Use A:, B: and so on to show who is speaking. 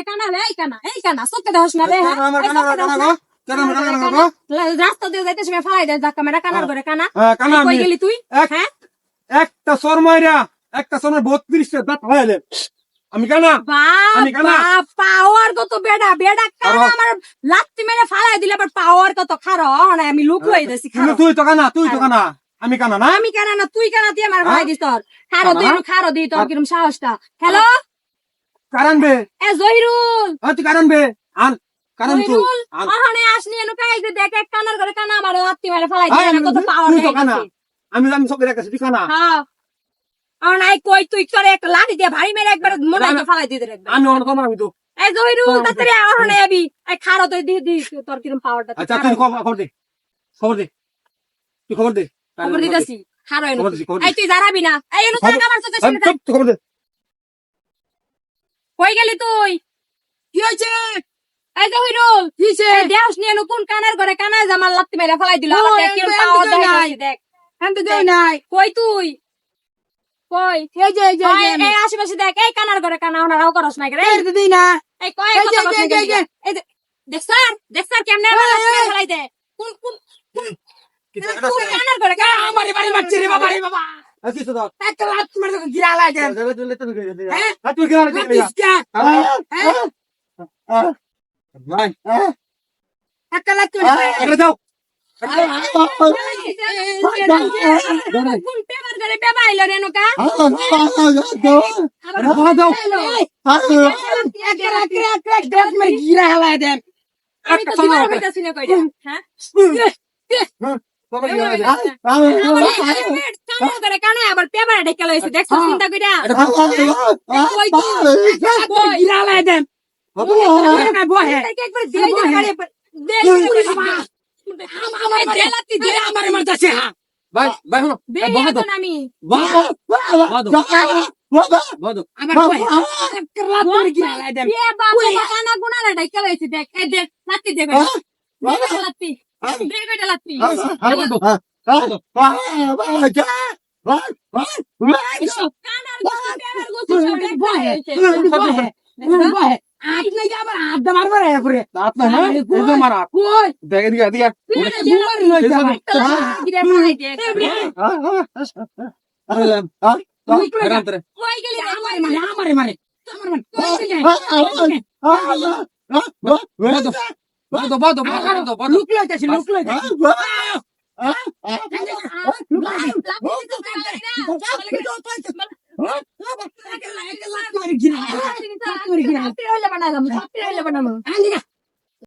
A: কানা রে এই কানা এই কানা সত্যি দেহস না রে হ্যাঁ? রাস্তা দিয়ে যাইতে সময় ফালাই দেয় ধাক্কা মেরা কানার ঘরে কানা।
B: হ্যাঁ, কানা
A: কই
B: আমি
A: গেলি তুই?
B: এক-
A: হ্যাঁ?
B: একটা শর্মাইরা একটা শর্মার বত্রিশটা দাঁত আমি কানা আমি কানা।
A: পাওয়ার কত বেডা বেডা কানা আমার লাত্তি মেরে ফালাই দিলে আবার পাওয়ার কত খারো? না আমি লুক লই দিছি খারো।
B: তুই তো কানা তুই তো কানা আমি কানা না।
A: আমি কানা না তুই কানা তুই আমার? ফালাই দিস তোর। খারো? তুই খারো দি তোর কিরম সাহসটা। হ্যালো
B: কারণ বে।
A: এ জহিরুল!
B: হ্যাঁ তুই কারণ বে। আন কারণ তুই আন।
A: ওখানে আসনি এনু কাই যে দেখ এক কানার ঘরে কানা আমার লাত্তি মেরে ফালাই
B: হ্যাঁ,
A: কত পাওয়ার
B: তুই তো কানা। আমি আমি সব দেখাচ্ছি তুই কানা।
A: হ্যাঁ। আর নাই কই তুই করে একটা লাঠি দিয়ে ভারী মেরে একবার মোটা
B: না, না।
A: ফালাই দিয়ে দে
B: আমি অনেক কম আমি তো।
A: এই জহিরুল তাড়াতাড়ি ওখানে আবি। এই খারো তুই দি দি তোর কিরম পাওয়ারটা
B: আচ্ছা তুই খবর দে। খবর দে। তুই খবর দে।
A: খবর দিতেছি। খারো এনু। এই তুই দাঁড়াবি না। এই এনু টাকা
B: তুই খবর দে।
A: কই গেলি তুই?
C: কি হয়েছে
A: এই জহিরুল
C: কিসে
A: এই দেহস নিয়ে এনু কোন কানের ঘরে? কানায় জামার লাত্তি মেরে ফালাই দিল।
C: ও,
A: আবার দেখ
C: এই
A: কিরম
C: তো
A: পাওয়ার
C: এমনি
A: দেখাইতাছি,
C: নাই। যাই নাই।
A: কই তুই? কই?
C: এই যে এই যে
A: কই, এই আশেপাশে দেখ এই কানার ঘরে কানা ওনারাও করস না রে।
C: এই যে না।
A: এই কয়
C: এই যে,
A: কথা
C: এই যে,
A: কথা
C: এই যে, যে।
A: যে দেখ স্যার দেখ স্যার কেমনে
C: এই,
A: লাত্তি মেরে
C: এই।
A: দে। কোন কোন কোন কানার ঘরে কানা?
C: আমারে বাড়ি মারছে রে বাবা রে বাবা।
B: কিছু দাও
C: একটা লাত মার তোকে গিরা লাগে হ্যাঁ?
B: হ্যাঁ তুই
C: কিসকা হ্যাঁ
B: ভাই
C: একটা লাত
B: এটা দাও
C: গিরা হেলা দেন
A: হ্যাঁ
B: বাবা কি হবে
A: কানা করে কানা আবার পেপার ঢেকে লইছে দেখছ চিন্তা কইরা
C: গিরা হেলা দেন বহে
A: তাকে একবার দিয়ে দে পারে দে আমার দেলাতি দে
C: আমার মারতাছে হ্যাঁ
B: ভাই ভাই হলো
A: দে
B: বাবা দাও
A: এখন আমি
B: বাবা বাবা
C: আমার বহে একটা লাত মারে গিরা হেলা দেন
A: এ বাবা কানা গুনা রে ঢেকে লইছে দেখ এই দে লাতি দে কইরা লাতি দে কইরা লাতি
B: আরে বাবা
A: কানার গুনা পেপার গুছি সব
C: বহে
A: বহে
C: বহে বহে আজ নাকি আমার হাত মারবে রে পুরে
B: দাঁত না হ্যাঁ এই যে মারা
C: কই
B: দেখে দিকে দিকে
C: বুমার লইছে আমার
A: গিরে ফালাই দে
C: লইতাছে
A: বানালাম